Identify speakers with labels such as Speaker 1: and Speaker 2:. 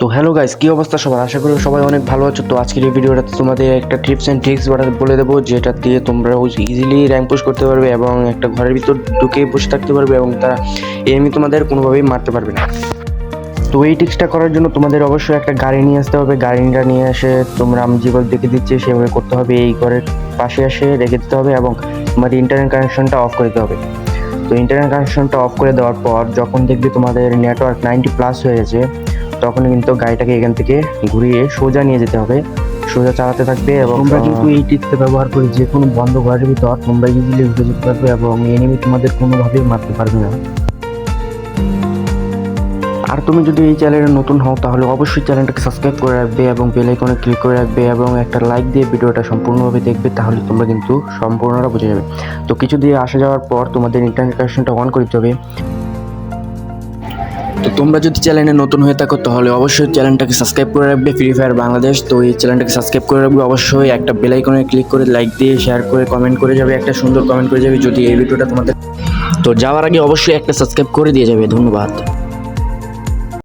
Speaker 1: তো hello guys কি অবস্থা সবার? আশা করি সবাই অনেক ভালো আছো। তো আজকের এই ভিডিওটাতে তোমাদের একটা টিপস অ্যান্ড ট্রিক্স বলে দেবো, যেটা দিয়ে তোমরা ইজিলি র্যাঙ্ক পুশ করতে পারবে এবং একটা ঘরের ভিতর ঢুকে বসে থাকতে পারবে এবং তারা এমনি তোমাদের কোনোভাবেই মারতে পারবে না। তো এই টিক্সটা করার জন্য তোমাদের অবশ্যই একটা গাড়ি নিয়ে আসতে হবে। গাড়িটা নিয়ে এসে তোমরা আমি যেভাবে দেখে দিচ্ছি, সেভাবে করতে হবে। এই ঘরের পাশে এসে রেখে দিতে হবে এবং তোমাদের ইন্টারনেট কানেকশনটা অফ করে দিতে হবে। তো ইন্টারনেট কানেকশনটা অফ করে দেওয়ার পর যখন দেখবে তোমাদের নেটওয়ার্ক নাইনটি প্লাস হয়ে গেছে তখন কিন্তু গাড়িটাকে এখান থেকে ঘুরিয়ে সোজা নিয়ে যেতে হবে। সোজা চালাতে থাকবে এবং তোমরা কিন্তু এই টিপসটা ব্যবহার করে যে কোনো বন্ধ ঘরের ভিতর তোমরা ইজিলি উঠে যেতে পারবে এবং এনিমি তোমাদের কোনোভাবেই মারতে পারবে না। আর তুমি যদি এই চ্যানেলে নতুন হও তাহলে অবশ্যই চ্যানেলটাকে সাবস্ক্রাইব করে রাখবে এবং বেল আইকনে ক্লিক করে রাখবে এবং একটা লাইক দিয়ে ভিডিওটা সম্পূর্ণভাবে দেখবে তাহলে তোমরা কিন্তু সম্পূর্ণটা বুঝে যাবে। তো কিছু দিয়ে আসা যাওয়ার পর তোমাদের ইন্টারনেট কানেকশনটা অন করতে হবে। তো তোমরা যদি চ্যানেলে নতুন হয়ে থাকো, তাহলে অবশ্যই চ্যানেলটাকে সাবস্ক্রাইব করে রাখবে ফ্রি ফায়ার বাংলাদেশ তো এই চ্যানেলটাকে সাবস্ক্রাইব করে রাখবে, অবশ্যই একটা বেল আইকনে ক্লিক করে লাইক দিয়ে শেয়ার করে কমেন্ট করে যাবে, একটা সুন্দর কমেন্ট করে যাবে যদি এই ভিডিওটা তোমাদের তো যাওয়ার আগে অবশ্যই একটা সাবস্ক্রাইব করে দিয়ে যাবে, ধন্যবাদ।